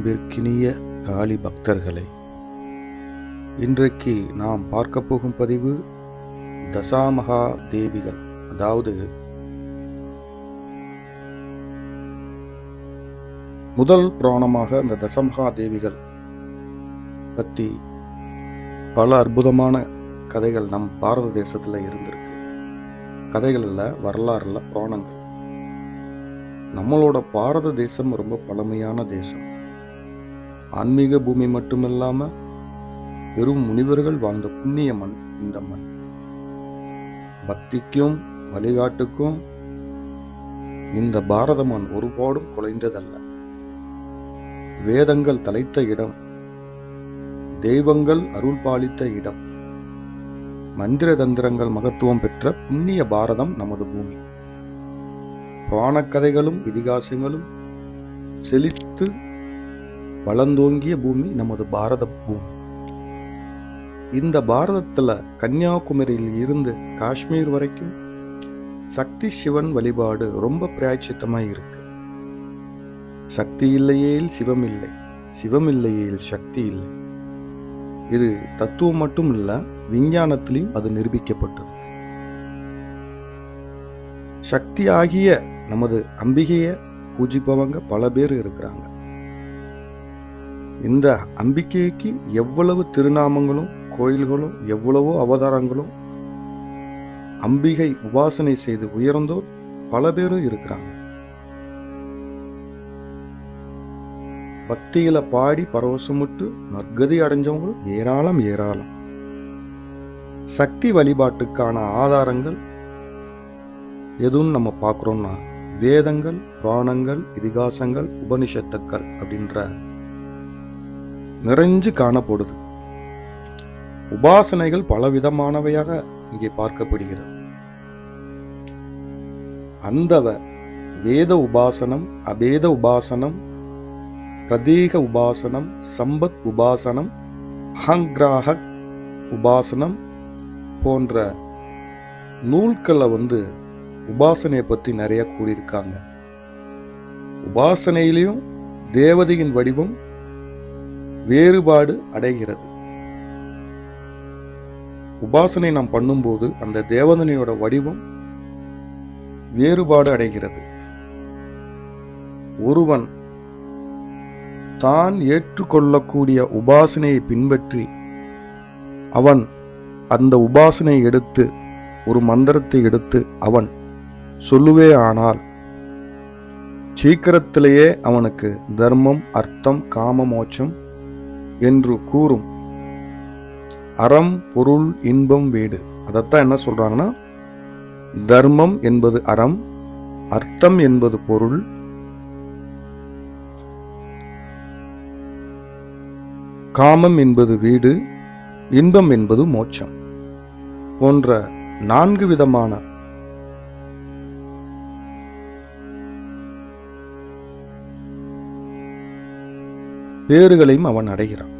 அன்பிற்கினிய காளி பக்தர்களே இன்றைக்கு நாம் பார்க்க போகும் பதிவு தசாமகா தேவிகள். அதாவது முதல் புராணமாக அந்த தசமகா தேவிகள் பற்றி பல அற்புதமான கதைகள் நம் பாரத தேசத்தில் இருந்திருக்கு. கதைகள் இல்லை வரலாறுல புராணங்கள். நம்மளோட பாரத தேசம் ரொம்ப பழமையான தேசம். ஆன்மீக பூமி மட்டுமில்லாம வெறும் முனிவர்கள் வாழ்ந்த புண்ணிய மண் இந்த மண். பக்திக்கும் வழிகாட்டுக்கும் இந்த பாரத மண் ஒருபாடும் குலைந்ததல்ல. வேதங்கள் தலைத்த இடம் தெய்வங்கள் அருள் பாலித்த இடம். மந்திர தந்திரங்கள் மகத்துவம் பெற்ற புண்ணிய பாரதம் நமது பூமி. புராணக்கதைகளும் இதிகாசங்களும் செழித்து வளர்ந்தோங்கிய பூமி நமது பாரத பூமி. இந்த பாரதத்தில் கன்னியாகுமரியில் இருந்து காஷ்மீர் வரைக்கும் சக்தி சிவன் வழிபாடு ரொம்ப பிராய்ச்சித்தமாக இருக்கு. சக்தி இல்லையேல் சிவம் இல்லை சிவம் இல்லையேல் சக்தி இல்லை. இது தத்துவம் மட்டும் இல்லை விஞ்ஞானத்திலையும் அது நிரூபிக்கப்பட்டது. சக்தி ஆகிய நமது அம்பிகையை பூஜிப்பவங்க பல பேர் இருக்கிறாங்க. இந்த அம்பிகைக்கு எவ்வளவு திருநாமங்களும் கோயில்களும் எவ்வளவோ அவதாரங்களும் அம்பிகை உபாசனை செய்து உயர்ந்தோர் பல பேரும் இருக்கிறாங்க. பக்தியில பாடி பரவசமுட்டு நற்கதி அடைஞ்சவங்களும் ஏராளம் ஏராளம். சக்தி வழிபாட்டுக்கான ஆதாரங்கள் எதுவும் நம்ம பார்க்குறோம்னா வேதங்கள் புராணங்கள் இதிகாசங்கள் உபனிஷத்துக்கள் அப்படின்ற நிறைஞ்சு காணப்படுது. உபாசனைகள் பலவிதமானவையாக இங்கே பார்க்கப்படுகிறது. அந்தவ வேத உபாசனம் அபேத உபாசனம் பிரதீக உபாசனம் சம்பத் உபாசனம் அஹங்கிராக உபாசனம் போன்ற நூல்களை வந்து உபாசனையை பற்றி நிறைய கூறியிருக்காங்க. உபாசனையிலையும் தேவதையின் வடிவம் வேறுபாடு அடைகிறது. உபாசனை நாம் பண்ணும்போது அந்த தேவதனையோட வடிவம் வேறுபாடு அடைகிறது. ஒருவன் தான் ஏற்றுக்கொள்ளக்கூடிய உபாசனையை பின்பற்றி அவன் அந்த உபாசனையை எடுத்து ஒரு மந்திரத்தை எடுத்து அவன் சொல்லுவே ஆனால் சீக்கிரத்திலேயே அவனுக்கு தர்மம் அர்த்தம் காம மோட்சம் என்று கூறும். அறம் பொருள் இன்பம் வீடு. அதைத்தான் என்ன சொல்றாங்கன்னா தர்மம் என்பது அறம் அர்த்தம் என்பது பொருள். காமம் என்பது வீடு இன்பம் என்பது மோட்சம் போன்ற நான்கு விதமான பேறுகளையும் அவன் அடைகிறான்.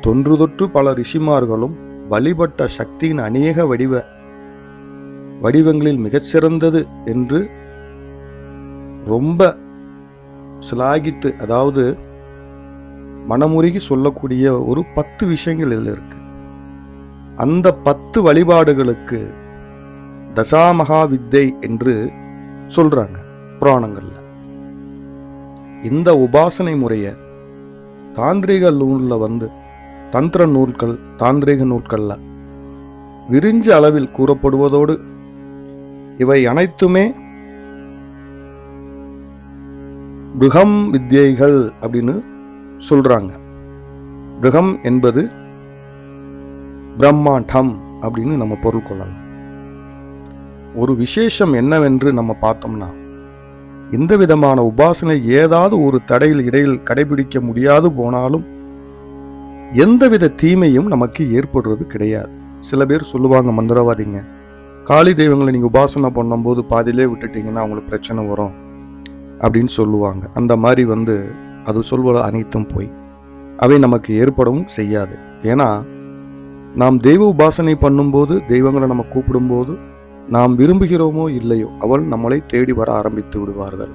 தொன்று தொற்று பல ரிஷிமார்களும் வழிபட்ட சக்தியின் அநேக வடிவ வடிவங்களில் மிகச்சிறந்தது என்று ரொம்ப சிலாகித்து அதாவது மனமுருகி சொல்லக்கூடிய ஒரு பத்து விஷயங்கள் இதில் இருக்கு. அந்த பத்து வழிபாடுகளுக்கு தசாமகா வித்தை என்று சொல்றாங்க புராணங்கள்ல. இந்த உபாசனை முறையை தாந்திரிக நூலில் வந்து தந்திர நூல்கள் தாந்திரிக நூல்கள்ல விரிஞ்ச அளவில் கூறப்படுவதோடு இவை அனைத்துமே பிருகம் வித்யைகள் அப்படின்னு சொல்றாங்க. பிருகம் என்பது பிரம்மாண்டம் அப்படின்னு நம்ம பொருள் கொள்ளலாம். ஒரு விசேஷம் என்னவென்று நம்ம பார்த்தோம்னா இந்த விதமான உபாசனை ஏதாவது ஒரு தடையில் இடையில் கடைபிடிக்க முடியாது போனாலும் எந்தவித தீமையும் நமக்கு ஏற்படுறது கிடையாது. சில பேர் சொல்லுவாங்க மந்திரவாதிங்க காளி தெய்வங்களை நீங்கள் உபாசனை பண்ணும்போது பாதியிலே விட்டுட்டீங்கன்னா அவங்களுக்கு பிரச்சனை வரும் அப்படின்னு சொல்லுவாங்க. அந்த மாதிரி வந்து அது சொல்வது அனைத்தும் போய். அவை நமக்கு ஏற்படவும் செய்யாது. ஏன்னா நாம் தெய்வ உபாசனை பண்ணும்போது தெய்வங்களை நம்ம கூப்பிடும்போது நாம் விரும்புகிறோமோ இல்லையோ அவள் நம்மளை தேடி வர ஆரம்பித்து விடுவார்கள்.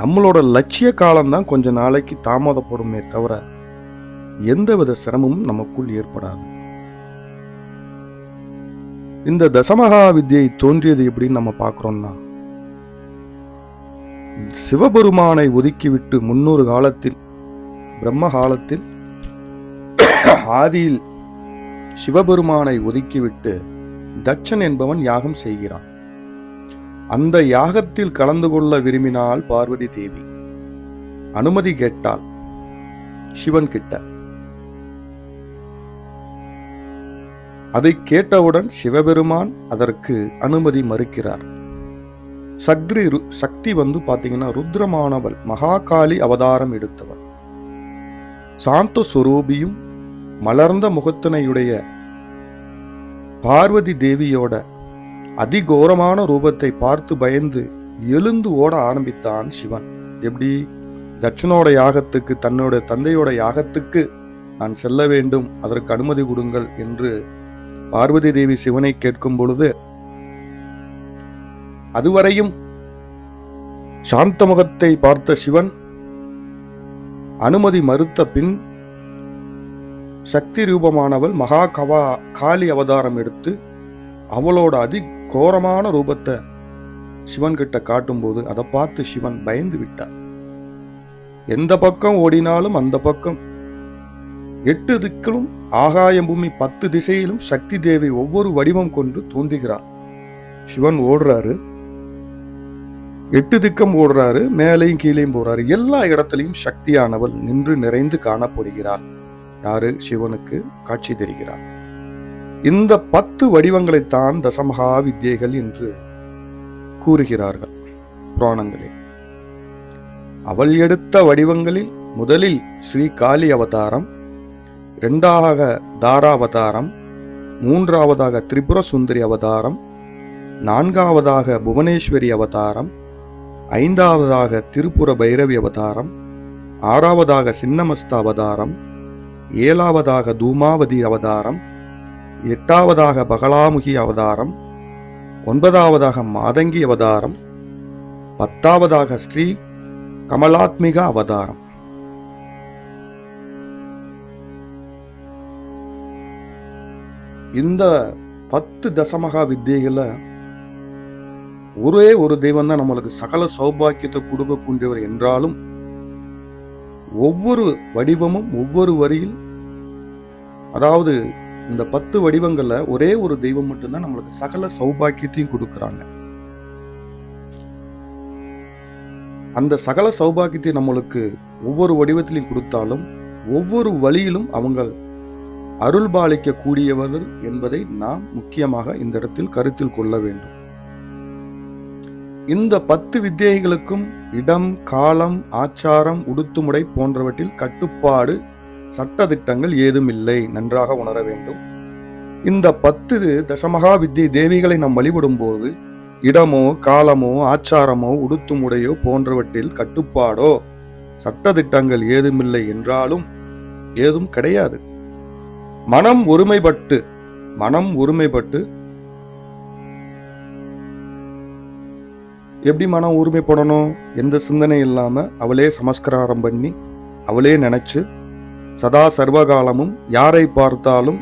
நம்மளோட லட்சிய காலம்தான் கொஞ்ச நாளைக்கு தாமதப்படுமே தவிர எந்தவித சிரமமும் நமக்குள் ஏற்படாது. இந்த தசமகா வித்யை தோன்றியது எப்படின்னு நம்ம பார்க்குறோம்னா சிவபெருமானை ஒதுக்கிவிட்டு முன்னொரு காலத்தில் பிரம்ம காலத்தில் ஆதியில் சிவபெருமானை ஒதுக்கிவிட்டு தட்சன் என்பவன் யாகம் செய்கிறான். அந்த யாகத்தில் கலந்து கொள்ள விரும்பினாள் பார்வதி தேவி. அனுமதி கேட்டாள். சிவன் கிட்ட. அதை கேட்டவுடன் சிவபெருமான் அதற்கு அனுமதி மறுக்கிறார். சக்ரி சக்தி வந்து பார்த்தீங்கன்னா ருத்ரமானவள் மகாகாளி அவதாரம் எடுத்தவள். சாந்த சுரூபியும் மலர்ந்த முகத்தினையுடைய பார்வதி தேவியோட அதிகோரமான ரூபத்தை பார்த்து பயந்து எழுந்து ஓட ஆரம்பித்தான் சிவன். எப்படி? தட்சனோட யாகத்துக்கு தன்னோட தந்தையோட யாகத்துக்கு நான் செல்ல வேண்டும் அதற்கு அனுமதி கொடுங்கள் என்று பார்வதி தேவி சிவனை கேட்கும் பொழுது அதுவரையும் சாந்த முகத்தை பார்த்த சிவன் அனுமதி மறுத்த பின் சக்தி ரூபமானவள் மகா கவா காளி அவதாரம் எடுத்து அவளோட அதி கோரமான ரூபத்தை சிவன் கிட்ட காட்டும்போது அதை பார்த்து சிவன் பயந்து விட்டார். எந்த பக்கம் ஓடினாலும் அந்த பக்கம் எட்டு திக்கிலும் ஆகாய பூமி பத்து திசையிலும் சக்தி தேவி ஒவ்வொரு வடிவம் கொண்டு தோன்றுகிறார். சிவன் ஓடுறாரு. எட்டு திக்கம் ஓடுறாரு. மேலையும் கீழேயும் போறாரு. எல்லா இடத்திலையும் சக்தியானவள் நின்று நிறைந்து காணப்படுகிறாள். யாரு? சிவனுக்கு காட்சி தருகிறார். இந்த பத்து வடிவங்களைத்தான் தசமகா வித்யைகள் என்று கூறுகிறார்கள் புராணங்களில் அவள் எடுத்த வடிவங்களில் முதலில் ஸ்ரீ காளி அவதாரம் இரண்டாக தாராவதாரம் மூன்றாவதாக திரிபுர சுந்தரி அவதாரம் நான்காவதாக புவனேஸ்வரி அவதாரம் ஐந்தாவதாக திருப்புர பைரவி அவதாரம் ஆறாவதாக சின்னமஸ்த அவதாரம் ஏழாவதாக தூமாவதி அவதாரம் எட்டாவதாக பகலாமுகி அவதாரம் ஒன்பதாவதாக மாதங்கி அவதாரம் பத்தாவதாக ஸ்ரீ கமலாத்மிக அவதாரம். இந்த பத்து தசமகா வித்தியைகளை ஒரே ஒரு தெய்வம் தான் நம்மளுக்கு சகல சௌபாக்கியத்தை கொடுக்கக்கூடியவர் என்றாலும் ஒவ்வொரு வடிவமும் ஒவ்வொரு வரியில் அதாவது இந்த பத்து வடிவங்களில் ஒரே ஒரு தெய்வம் மட்டும்தான் நம்மளுக்கு சகல சௌபாக்கியத்தையும் கொடுக்குறாங்க. அந்த சகல சௌபாக்கியத்தை நம்மளுக்கு ஒவ்வொரு வடிவத்திலையும் கொடுத்தாலும் ஒவ்வொரு வழியிலும் அவங்க அருள் கூடியவர்கள் என்பதை நாம் முக்கியமாக இந்த இடத்தில் கருத்தில் கொள்ள வேண்டும். இந்த பத்து வித்தியைகளுக்கும் இடம் காலம் ஆச்சாரம் உடுத்துமுறை போன்றவற்றில் கட்டுப்பாடு சட்டதிட்டங்கள் ஏதும் இல்லை நன்றாக உணர வேண்டும். இந்த பத்து தசமகா வித்தியை தேவிகளை நாம் வழிபடும் போது இடமோ காலமோ ஆச்சாரமோ உடுத்துமுடையோ போன்றவற்றில் கட்டுப்பாடோ சட்டதிட்டங்கள் ஏதுமில்லை என்றாலும் ஏதும் கிடையாது. மனம் ஒருமைப்பட்டு மனம் ஒருமைப்பட்டு எப்படி மனம் ஊர்மைப்படணும் எந்த சிந்தனை இல்லாமல் அவளே சமஸ்காரம் பண்ணி அவளே நினச்சி சதா சர்வகாலமும் யாரை பார்த்தாலும்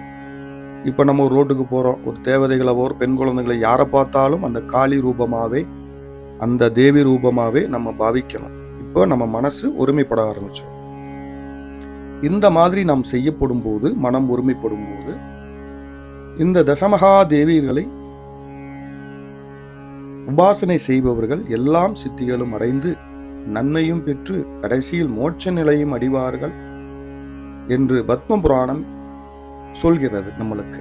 இப்போ நம்ம ஒரு ரோட்டுக்கு போகிறோம் ஒரு தேவதைகளவோ ஒரு பெண் குழந்தைகளை யாரை பார்த்தாலும் அந்த காளி ரூபமாகவே அந்த தேவி ரூபமாகவே நம்ம பாவிக்கணும். இப்போ நம்ம மனசு ஒருமைப்பட ஆரம்பிச்சோம் இந்த மாதிரி நாம் செய்யப்படும் போது மனம் ஒருமைப்படும் போது இந்த தசமகா தேவியர்களை உபாசனை செய்பவர்கள் எல்லாம் சித்திகளும் அடைந்து நன்மையும் பெற்று கடைசியில் மோட்ச நிலையும் அடிவார்கள் என்று பத்ம புராணம் சொல்கிறது நம்மளுக்கு.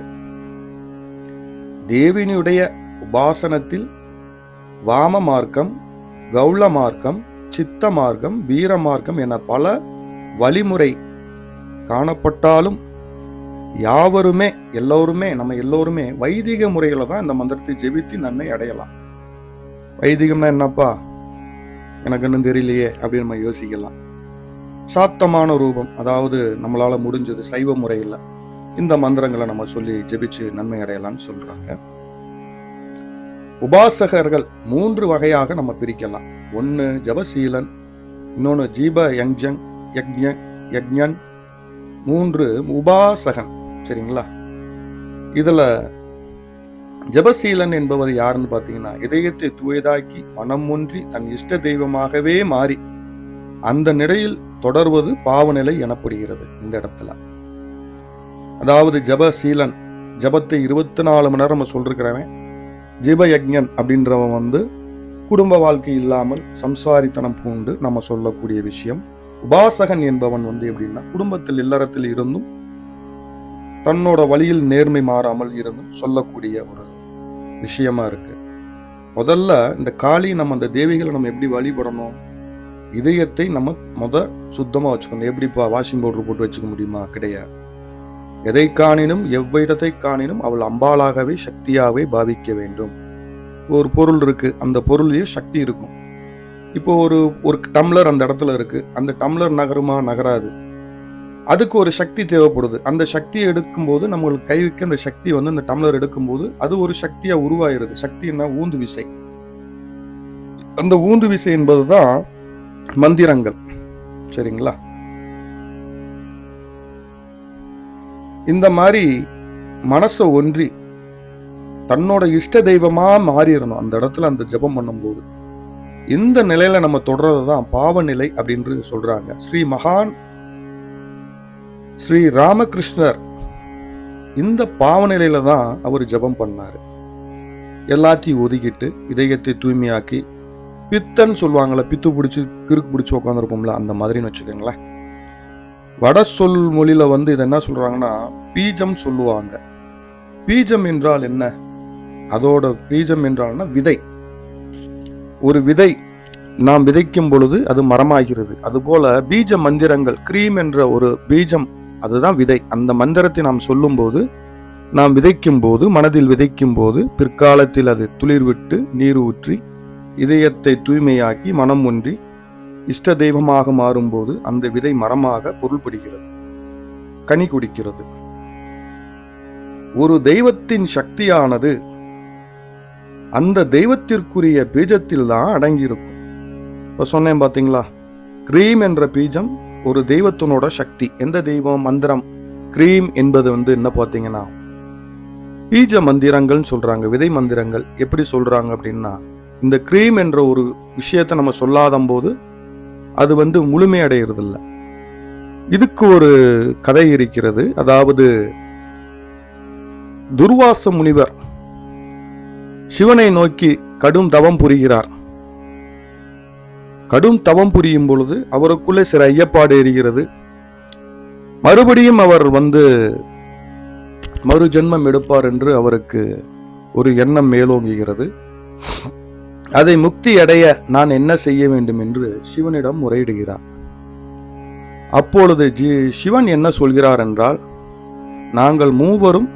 தேவினியுடைய உபாசனத்தில் வாம மார்க்கம் கௌள மார்க்கம் சித்த மார்க்கம் வீர மார்க்கம் என பல வழிமுறை காணப்பட்டாலும் யாவருமே எல்லோருமே நம்ம எல்லோருமே வைதிக முறையில் தான் இந்த மந்திரத்தை ஜெபித்து நன்மை அடையலாம். வைதிகம்னா என்னப்பா? எனக்கு இன்னும் தெரியலையே அப்படின்னு நம்ம யோசிக்கலாம். சாத்தமான ரூபம் அதாவது நம்மளால் முடிஞ்சது சைவ முறையில் இந்த மந்திரங்களை நம்ம சொல்லி ஜெபிச்சு நன்மை அடையலாம்னு சொல்கிறாங்க உபாசகர்கள் மூன்று வகையாக நம்ம பிரிக்கலாம். ஒன்று ஜபசீலன் இன்னொன்று ஜீப யங்ஜங் யக்ஞ யக்ஞன். மூன்று உபாசகன் சரிங்களா? இதில் ஜபசீலன் என்பவர் யாருன்னு பார்த்தீங்கன்னா இதயத்தை தூயதாக்கி மனம் ஒன்றி தன் இஷ்ட தெய்வமாகவே மாறி அந்த நிலையில் தொடர்வது பாவநிலை எனப்படுகிறது இந்த இடத்துல. அதாவது ஜபசீலன் ஜபத்தை இருபத்தி நாலு மணி நேரம் நம்ம சொல்லிருக்கிறவன் ஜீபயக்ஞன் அப்படின்றவன் வந்து குடும்ப வாழ்க்கை இல்லாமல் சம்சாரித்தனம் பூண்டு நம்ம சொல்லக்கூடிய விஷயம். உபாசகன் என்பவன் வந்து எப்படின்னா குடும்பத்தில் இல்லறத்தில் இருந்தும் தன்னோட வழியில் நேர்மை மாறாமல் இருந்தும் சொல்லக்கூடிய ஒரு விஷயமா இருக்குது முதல்ல இந்த காளி நம்ம அந்த தேவிகளை நம்ம எப்படி வழிபடணும்? இதயத்தை நம்ம முத சுத்தமாக வச்சுக்கணும். எப்படி இப்போ வாஷிங் பவுடர் போட்டு வச்சுக்க முடியுமா? கிடையாது. எதை காணினும் எவ்விடத்தை காணினும் அவள் அம்பாளாகவே சக்தியாகவே பாவிக்க வேண்டும். ஒரு பொருள் இருக்கு. அந்த பொருள்லேயும் சக்தி இருக்கும். இப்போ ஒரு ஒரு டம்ளர் அந்த இடத்துல இருக்கு. அந்த டம்ளர் நகருமா? நகராது. அதுக்கு ஒரு சக்தி தேவைப்படுது. அந்த சக்தியை எடுக்கும்போது நம்மளுக்கு கை வைக்க அந்த சக்தி வந்து அந்த டம்ளர் எடுக்கும்போது அது ஒரு சக்தியா உருவாயிருது சக்தின்னா ஊந்து விசை. அந்த ஊந்து விசை என்பதுதான் மந்திரங்கள். சரிங்களா? இந்த மாதிரி மனசை ஒன்றி தன்னோட இஷ்ட தெய்வமா மாறிடணும் அந்த இடத்துல அந்த ஜெபம் பண்ணும்போது. இந்த நிலையில நம்ம தொடர்றது தான் பாவநிலை அப்படின்னு சொல்றாங்க. ஸ்ரீ மகான் ஸ்ரீ ராமகிருஷ்ணர் இந்த பாவநிலையில தான் அவர் ஜெபம் பண்ணார். எல்லாத்தையும் ஒதுக்கிட்டு இதயத்தை தூய்மையாக்கி பித்தன்னு சொல்லுவாங்கள பித்து பிடிச்சி கிறுக்கு பிடிச்சி உட்காந்துருப்போம்ல அந்த மாதிரின்னு வச்சுக்கோங்களேன். வட சொல் மொழியில் வந்து இதை என்ன சொல்கிறாங்கன்னா பீஜம் சொல்லுவாங்க. பீஜம் என்றால் என்ன? அதோட பீஜம் என்றால்னா விதை. ஒரு விதை நாம் விதைக்கும் பொழுது அது மரமாகிறது. அதுபோல பீஜ மந்திரங்கள் கிரீம் என்ற ஒரு பீஜம் அதுதான் விதை. அந்த மந்திரத்தை நாம் சொல்லும்போது நாம் விதைக்கும் போது மனதில் விதைக்கும் போது பிற்காலத்தில் அது துளிர் விட்டு நீர் ஊற்றி இதயத்தை தூய்மையாக்கி மனம் ஒன்றி இஷ்ட தெய்வமாக மாறும்போது அந்த விதை மரமாக பொருள்படுகிறது கனி குடிக்கிறது. ஒரு தெய்வத்தின் சக்தியானது அந்த தெய்வத்திற்குரிய பீஜத்தில் தான் அடங்கியிருக்கும். இப்போ சொன்னேன் பார்த்தீங்களா கிரீம் என்ற பீஜம் ஒரு தெய்வத்தினோட சக்தி. எந்த தெய்வம்? மந்திரம். கிரீம் என்பது வந்து என்ன பார்த்தீங்கன்னா பீஜ மந்திரங்கள்னு சொல்றாங்க விதை மந்திரங்கள். எப்படி சொல்றாங்க அப்படின்னா இந்த கிரீம் என்ற ஒரு விஷயத்தை நம்ம சொல்லாத போது அது வந்து முழுமையடைகிறதில்ல இதுக்கு ஒரு கதை இருக்கிறது. அதாவது துர்வாச முனிவர் சிவனை நோக்கி கடும் தவம் புரிகிறார். கடும் தவம் புரியும் பொழுது அவருக்குள்ளே சில ஐயப்பாடு எரிகிறது. மறுபடியும் அவர் வந்து மறு ஜென்மம் எடுப்பார் என்று அவருக்கு ஒரு எண்ணம் மேலோங்குகிறது. அதை முக்தி அடைய நான் என்ன செய்ய வேண்டும் என்று சிவனிடம் முறையிடுகிறார். அப்பொழுது ஜி சிவன் என்ன சொல்கிறார் என்றால் நாங்கள் மூவரும்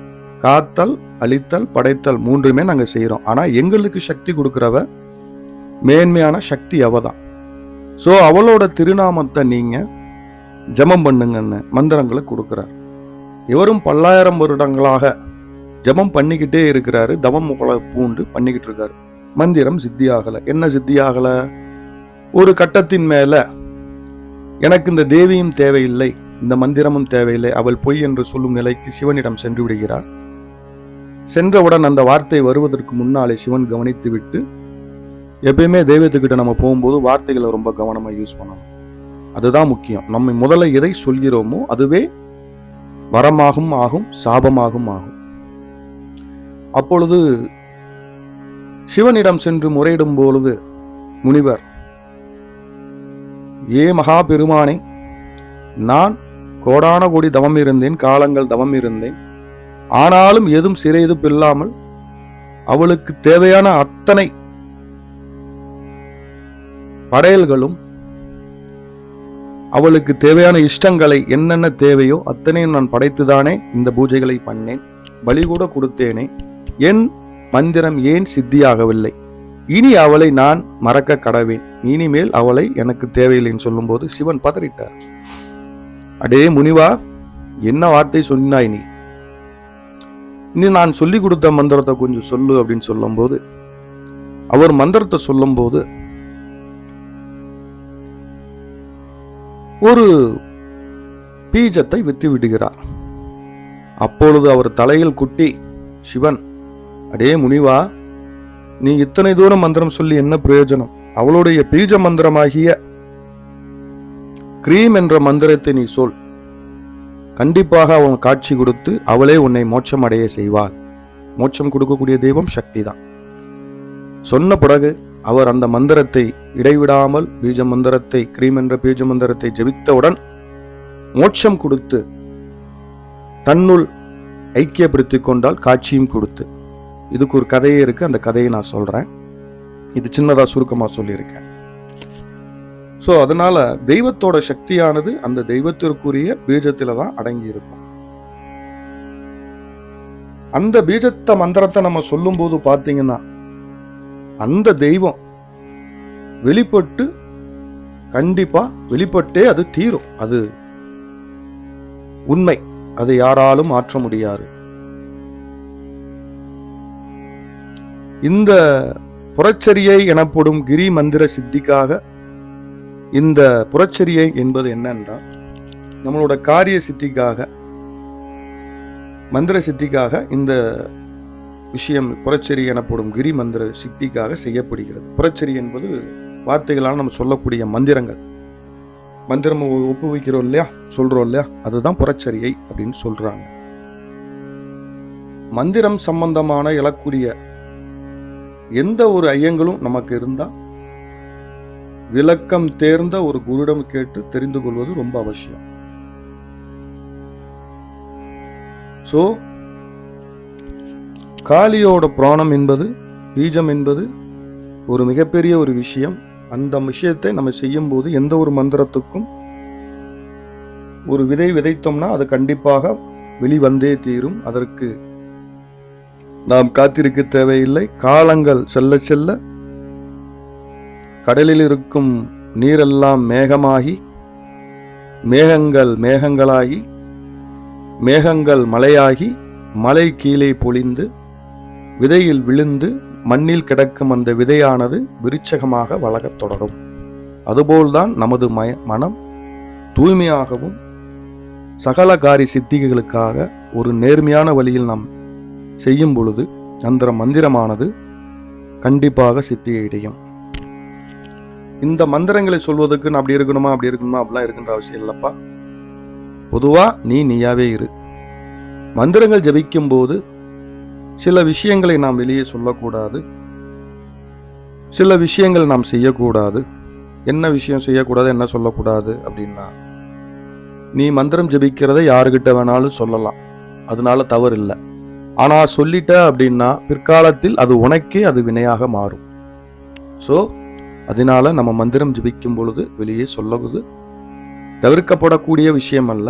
காத்தல் அழித்தல் படைத்தல் மூன்றுமே நாங்கள் செய்கிறோம். ஆனால் எங்களுக்கு சக்தி கொடுக்குறவ மேன்மையான சக்தி அவதான் ஸோ அவளோட திருநாமத்தை நீங்கள் ஜெபம் பண்ணுங்கன்னு மந்திரங்களை கொடுக்குறார். இவரும் பல்லாயிரம் வருடங்களாக ஜெபம் பண்ணிக்கிட்டே இருக்கிறாரு. தவம் முகல பூண்டு பண்ணிக்கிட்டு இருக்காரு. மந்திரம் சித்தியாகலை. என்ன சித்தியாகலை? ஒரு கட்டத்தின் மேலே எனக்கு இந்த தேவியும் தேவையில்லை இந்த மந்திரமும் தேவையில்லை அவள் பொய் என்று சொல்லும் நிலைக்கு சிவனிடம் சென்று விடுகிறார் சென்றவுடன் அந்த வார்த்தை வருவதற்கு முன்னாலே சிவன் கவனித்து விட்டு எப்பயுமே தெய்வத்துக்கிட்ட நம்ம போகும்போது வார்த்தைகளை ரொம்ப கவனமாக யூஸ் பண்ணணும். அதுதான் முக்கியம். நம்ம முதல்ல எதை சொல்கிறோமோ அதுவே வரமாகும் ஆகும் சாபமாகும் ஆகும். அப்பொழுது சிவனிடம் சென்று முறையிடும் பொழுது முனிவர் ஏ மகா பெருமானே நான் கோடான கோடி தவம் இருந்தேன் காலங்கள் தவம் இருந்தேன். ஆனாலும் எதுவும் சிறைதும் இல்லாமல் அவளுக்கு தேவையான அத்தனை படையல்களும் அவளுக்கு தேவையான இஷ்டங்களை என்னென்ன தேவையோ அத்தனையும் நான் படைத்துதானே இந்த பூஜைகளை பண்ணேன். பலி கூட கொடுத்தேனே. என் மந்திரம் ஏன் சித்தியாகவில்லை? இனி அவளை நான் மறக்க கடவேன். இனிமேல் அவளை எனக்கு தேவையில்லைன்னு சொல்லும்போது சிவன் பதறிட்டார். அடே முனிவா என்ன வார்த்தை சொன்னாய் நீ? நீ நான் சொல்லி கொடுத்த மந்திரத்தை கொஞ்சம் சொல்லு அப்படின்னு சொல்லும்போது அவர் மந்திரத்தை சொல்லும்போது ஒரு பீஜத்தை வித்து விடுகிறார் அப்பொழுது அவர் தலையில் குட்டி சிவன் அடே முனிவா நீ இத்தனை தூரம் மந்திரம் சொல்லி என்ன பிரயோஜனம்? அவளுடைய பீஜ மந்திரமாகிய கிரீம் என்ற மந்திரத்தை நீ சொல். கண்டிப்பாக அவன் காட்சி கொடுத்து அவளே உன்னை மோட்சம் அடைய செய்வாள். மோட்சம் கொடுக்கக்கூடிய தெய்வம் சக்தி தான் சொன்ன பிறகு அவர் அந்த மந்திரத்தை இடைவிடாமல் பீஜ மந்திரத்தை கிரீம் என்ற பீஜ மந்திரத்தை ஜெபித்தவுடன் மோட்சம் கொடுத்து தன்னுள் ஐக்கியப்படுத்தி கொண்டால் காட்சியும் கொடுத்து. இதுக்கு ஒரு கதையே இருக்கு. அந்த கதையை நான் சொல்றேன். இது சின்னதா சுருக்கமா சொல்லியிருக்கேன். ஸோ அதனால தெய்வத்தோட சக்தியானது அந்த தெய்வத்திற்குரிய பீஜத்தில் தான் அடங்கி இருக்கும் அந்த பீஜத்த மந்திரத்தை நம்ம சொல்லும்போது பார்த்தீங்கன்னா அந்த தெய்வம் வெளிப்பட்டு கண்டிப்பா வெளிப்பட்டே அது தீரும். அது உண்மை. அதை யாராலும் மாற்ற முடியாது. இந்த புறச்சரியை எனப்படும் கிரி மந்திர சித்திக்காக இந்த புறச்சரியை என்பது என்னென்றால் நம்மளோட காரிய சித்திக்காக மந்திர சித்திக்காக இந்த விஷயம் புறச்சரி எனப்படும் கிரி மந்திர சித்திக்காக செய்யப்படுகிறது. புறச்சரி என்பது வார்த்தைகளால் நம்ம சொல்லக்கூடிய மந்திரங்கள். மந்திரம் ஒப்புவிக்கிறோம் இல்லையா? சொல்கிறோம் இல்லையா? அதுதான் புறச்சரியை அப்படின்னு சொல்கிறாங்க மந்திரம் சம்பந்தமான இழக்கூடிய எந்த ஒரு ஐயங்களும் நமக்கு இருந்தால் விளக்கம் தேர்ந்த ஒரு குருடம் கேட்டு தெரிந்து கொள்வது ரொம்ப அவசியம். ஸோ காளியோட புராணம் என்பது பீஜம் என்பது ஒரு மிகப்பெரிய ஒரு விஷயம். அந்த விஷயத்தை நம்ம செய்யும்போது எந்த ஒரு மந்திரத்துக்கும் ஒரு விதை விதைத்தோம்னா அது கண்டிப்பாக வெளிவந்தே தீரும். அதற்கு நாம் காத்திருக்க தேவையில்லை. காலங்கள் செல்ல செல்ல கடலில் இருக்கும் நீரெல்லாம் மேகமாகி மேகங்கள் மேகங்களாகி மேகங்கள் மலையாகி மலை கீழே பொழிந்து விதையில் விழுந்து மண்ணில் கிடக்கும் அந்த விதையானது விருட்சகமாக வளரத் தொடரும். அதுபோல்தான் நமது மய மனம் தூய்மையாகவும் சகலகாரி சித்திகைகளுக்காக ஒரு நேர்மையான வழியில் நாம் செய்யும் பொழுது அந்த மந்திரமானது கண்டிப்பாக சித்தியை இடையும் இந்த மந்திரங்களை சொல்வதற்கு நான் அப்படி இருக்கணுமா அப்படி இருக்கணுமா அப்படிலாம் இருக்கின்ற அவசியம் இல்லைப்பா. பொதுவாக நீ நீயாவே இரு. மந்திரங்கள் ஜபிக்கும் போது சில விஷயங்களை நாம் வெளியே சொல்லக்கூடாது. சில விஷயங்கள் நாம் செய்யக்கூடாது. என்ன விஷயம் செய்யக்கூடாது என்ன சொல்லக்கூடாது அப்படின்னா நீ மந்திரம் ஜபிக்கிறத யாருக்கிட்ட வேணாலும் சொல்லலாம். அதனால தவறு இல்லை ஆனால் சொல்லிட்ட அப்படின்னா பிற்காலத்தில் அது உனக்கே அது வினையாக மாறும். ஸோ அதனால நம்ம மந்திரம் ஜபிக்கும் பொழுது வெளியே சொல்லகுது தவிர்க்கப்படக்கூடிய விஷயம் அல்ல.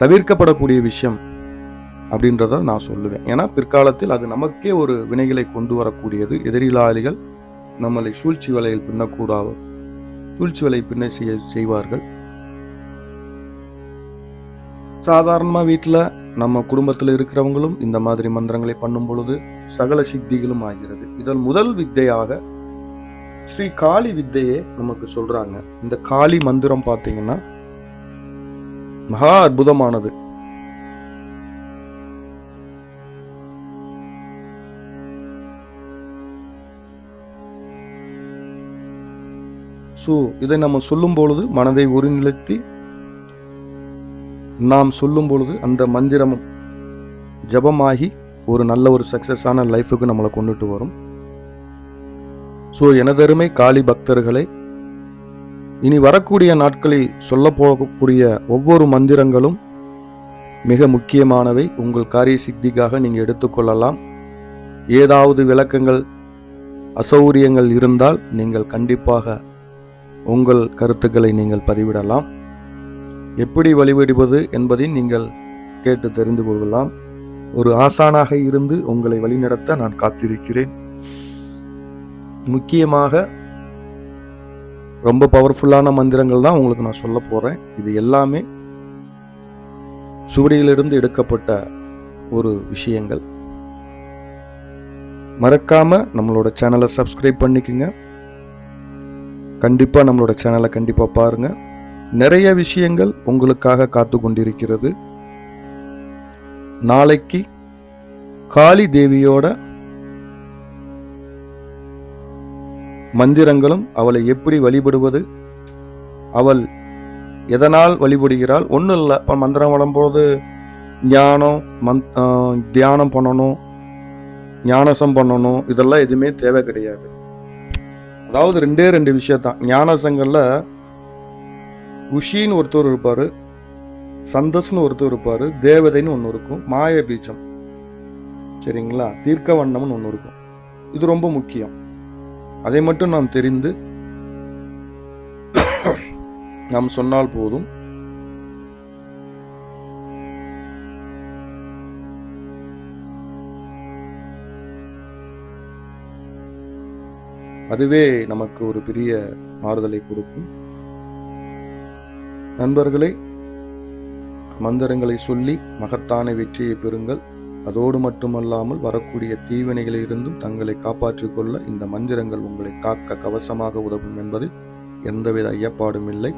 தவிர்க்கப்படக்கூடிய விஷயம் அப்படின்றத நான் சொல்லுவேன். ஏன்னா பிற்காலத்தில் அது நமக்கே ஒரு வினைகளை கொண்டு வரக்கூடியது. எதிரிலாளிகள் நம்மளை சூழ்ச்சி வலையில் பின்னக்கூடாது சூழ்ச்சி வலை பின்ன செய்ய செய்வார்கள். சாதாரணமாக வீட்டில் நம்ம குடும்பத்தில் இருக்கிறவங்களும் இந்த மாதிரி மந்திரங்களை பண்ணும் பொழுது சகல சித்திகளும் ஆகிறது. இதில் முதல் வித்தையாக ஸ்ரீ காளி வித்தையே நமக்கு சொல்றாங்க. இந்த காளி மந்திரம் பார்த்தீங்கன்னா மகா அற்புதமானது. ஸோ இதை நம்ம சொல்லும் பொழுது மனதை ஒருநிலைத்தி நாம் சொல்லும் பொழுது அந்த மந்திரமும் ஜபமாகி ஒரு நல்ல ஒரு சக்சஸான லைஃபுக்கு நம்மளை கொண்டுட்டு வரும். ஸோ எனதருமை காளி பக்தர்களை இனி வரக்கூடிய நாட்களில் சொல்ல போகக்கூடிய ஒவ்வொரு மந்திரங்களும் மிக முக்கியமானவை. உங்கள் காரிய சித்திக்காக நீங்கள் எடுத்துக்கொள்ளலாம் ஏதாவது விளக்கங்கள் அசௌரியங்கள் இருந்தால் நீங்கள் கண்டிப்பாக உங்கள் கருத்துக்களை நீங்கள் பதிவிடலாம். எப்படி வழிபடுவது என்பதை நீங்கள் கேட்டு தெரிந்து கொள்ளலாம். ஒரு ஆசானாக இருந்து உங்களை வழிநடத்த நான் காத்திருக்கிறேன். முக்கியமாக ரொம்ப பவர்ஃபுல்லான மந்திரங்கள் தான் உங்களுக்கு நான் சொல்ல போகிறேன் இது எல்லாமே சுவடியிலிருந்து எடுக்கப்பட்ட ஒரு விஷயங்கள். மறக்காமல் நம்மளோட சேனலை சப்ஸ்கிரைப் பண்ணிக்கோங்க. கண்டிப்பாக நம்மளோட சேனலை கண்டிப்பாக பாருங்கள் நிறைய விஷயங்கள் உங்களுக்காக காத்து கொண்டிருக்கிறது நாளைக்கு காளி தேவியோட மந்திரங்களும் அவளை எப்படி வழிபடுவது அவள் எதனால் வழிபடுகிறாள் ஒன்றும் இல்லை. இப்போ மந்திரம் வளரும்போது ஞானம் மந் தியானம் பண்ணணும் ஞானசம் பண்ணணும் இதெல்லாம் எதுவுமே தேவை கிடையாது. அதாவது ரெண்டே ரெண்டு விஷயத்தான் ஞானசங்கள்ல உஷின்னு ஒருத்தர் இருப்பார் சந்தஸ்னு ஒருத்தர் இருப்பார் தேவதைன்னு ஒன்று இருக்கும் மாய பீஜம் சரிங்களா? தீர்க்க வண்ணம்னு ஒன்று இருக்கும். இது ரொம்ப முக்கியம். அதை மட்டும் நாம் தெரிந்து நாம் சொன்னால் போதும். அதுவே நமக்கு ஒரு பெரிய மாறுதலை கொடுக்கும். நண்பர்களை மந்திரங்களை சொல்லி மகத்தான வெற்றியை பெறுங்கள். அதோடு மட்டுமல்லாமல் வரக்கூடிய தீவினைகளிலிருந்தும் தங்களை காப்பாற்றிக் கொள்ள இந்த மந்திரங்கள் உங்களை காக்க கவசமாக உதவும் என்பது எந்தவித ஐயப்பாடும் இல்லை.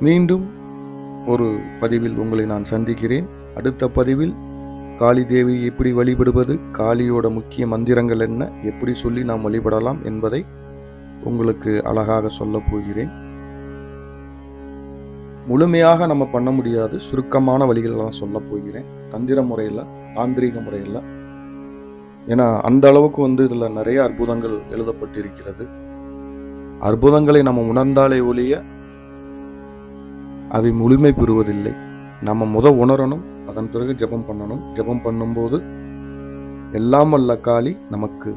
மீண்டும் ஒரு பதிவில் உங்களை நான் சந்திக்கிறேன். அடுத்த பதிவில் காளி தேவியை எப்படி வழிபடுவது காளியோட முக்கிய மந்திரங்கள் என்ன எப்படி சொல்லி நாம் வழிபடலாம் என்பதை உங்களுக்கு அழகாக சொல்லப் போகிறேன். முழுமையாக நம்ம பண்ண முடியாது சுருக்கமான வழிகளெல்லாம் சொல்ல போகிறேன். தந்திர முறையில் தாந்திரீக முறையில். ஏன்னா அந்த அளவுக்கு வந்து இதில் நிறைய அற்புதங்கள் எழுதப்பட்டிருக்கிறது. அற்புதங்களை நம்ம உணர்ந்தாலே ஒழிய அவை முழுமை பெறுவதில்லை. நம்ம முத உணரணும் அதன் பிறகு ஜெபம் பண்ணணும். ஜெபம் பண்ணும்போது எல்லாம் வல்ல காளி நமக்கு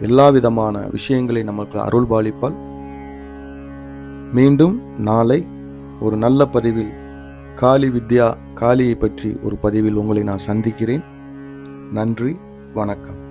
எல்லா விதமான விஷயங்களை நமக்கு அருள் பாலிப்பால் மீண்டும் நாளை ஒரு நல்ல பதிவில் காளி வித்யா காளியை பற்றி ஒரு பதிவில் உங்களை நான் சந்திக்கிறேன். நன்றி வணக்கம்.